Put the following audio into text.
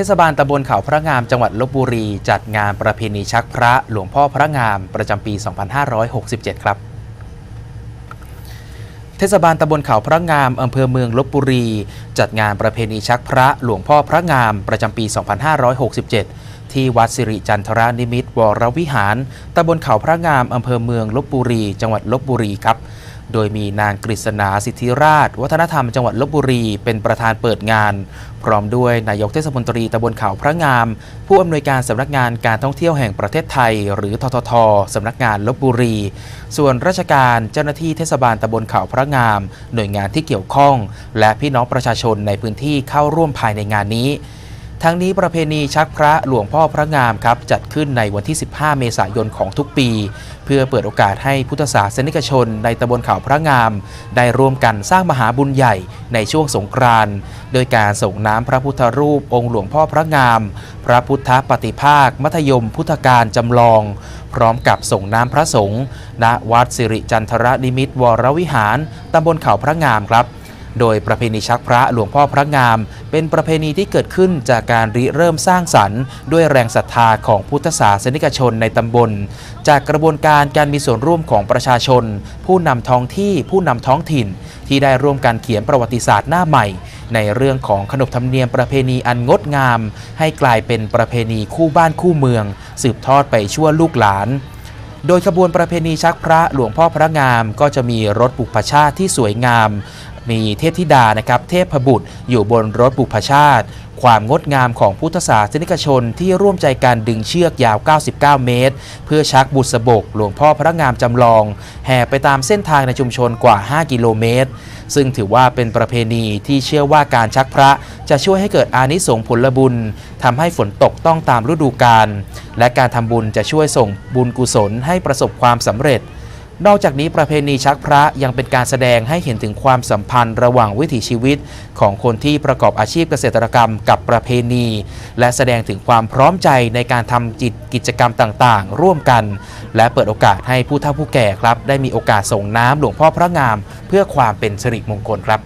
ทศบาลตำบลเขาพระงามจังหวัดลบบุรี จัดงานประเพณีชักพระหลวงพ่อพระงามประจำปี 2567 ครับ เทศบาลตำบลเขาพระงามอำเภอเมืองลบบุรี จัดงานประเพณีชักพระหลวงพ่อพระงามประจำปี 2567 ที่วัดสิริจันทรานิมิตวรวิหารตำบลเขาพระงามอำเภอเมืองลบบุรี จังหวัดลบบุรีครับ โดยมีนางกฤษณาสิทธิราช วัฒนธรรมจังหวัดลบบุรี เป็นประธานเปิดงาน พร้อมด้วยนายกเทศมนตรีตำบลเขาพระงาม ผู้อำนวยการสำนักงานการท่องเที่ยวแห่งประเทศไทย หรือทททสำนักงานลบบุรี ส่วนราชการเจ้าหน้าที่เทศบาลตำบลเขาพระงาม หน่วยงานที่เกี่ยวข้อง และพี่น้องประชาชนในพื้นที่เข้าร่วมภายในงานนี้ ทั้งนี้ประเพณีชักพระหลวงพ่อพระงามครับจัดขึ้นในวันที่ 15 เมษายนของทุกปี เพื่อเปิดโอกาสให้พุทธศาสนิกชนในตำบลเขาพระงาม ได้ร่วมกันสร้างมหาบุญใหญ่ในช่วงสงกรานต์โดยการส่งน้ำพระพุทธรูปองค์หลวงพ่อพระงาม พระพุทธปฏิภาค มัธยมพุทธการจำลอง พร้อมกับส่งน้ำพระสงฆ์ณวัดสิริจันทรนิมิตวรวิหารตำบลเขาพระงามครับ โดยประเพณีชักพระหลวงพ่อพระงาม เป็นประเพณีที่เกิดขึ้นจากการริเริ่มสร้างสรรค์ ด้วยแรงศรัทธาของพุทธศาสนิกชนในตำบล จากกระบวนการการมีส่วนร่วมของประชาชน ผู้นำท้องที่ผู้นำท้องถิ่น ที่ได้ร่วมกันเขียนประวัติศาสตร์หน้าใหม่ ในเรื่องของขนบธรรมเนียมประเพณีอันงดงาม ให้กลายเป็นประเพณีคู่บ้านคู่เมือง สืบทอดไปชั่วลูกหลานโดยขบวนประเพณีชักพระหลวงพ่อพระงามก็จะมีรถบุพชาติที่สวยงาม มีเทพธิดานะครับเทพบุตรอยู่บนรถบุพชาติ ความงดงามของพุทธศาสนิกชนที่ร่วมใจการดึงเชือกยาว 99 เมตร เพื่อชักบุษบก หลวงพ่อพระงามจำลอง แห่ไปตามเส้นทางในชุมชนกว่า 5 กิโลเมตร ซึ่งถือว่าเป็นประเพณีที่เชื่อว่าการชักพระจะช่วยให้เกิดอานิสงส์ผลบุญทำให้ฝนตกต้องตามฤดูกาลและการทำบุญจะช่วยส่งบุญกุศลให้ประสบความสำเร็จ นอกจากนี้ประเพณีชักพระยังเป็นการแสดงให้เห็นถึงความสัมพันธ์ระหว่างวิถีชีวิต ของคนที่ประกอบอาชีพเกษตรกรรมกับประเพณี และแสดงถึงความพร้อมใจในการทำจิตกิจกรรมต่างๆ ร่วมกัน และเปิดโอกาสให้ผู้เฒ่าผู้แก่ครับ ได้มีโอกาสส่งน้ำหลวงพ่อพระงาม เพื่อความเป็นสิริมงคลครับ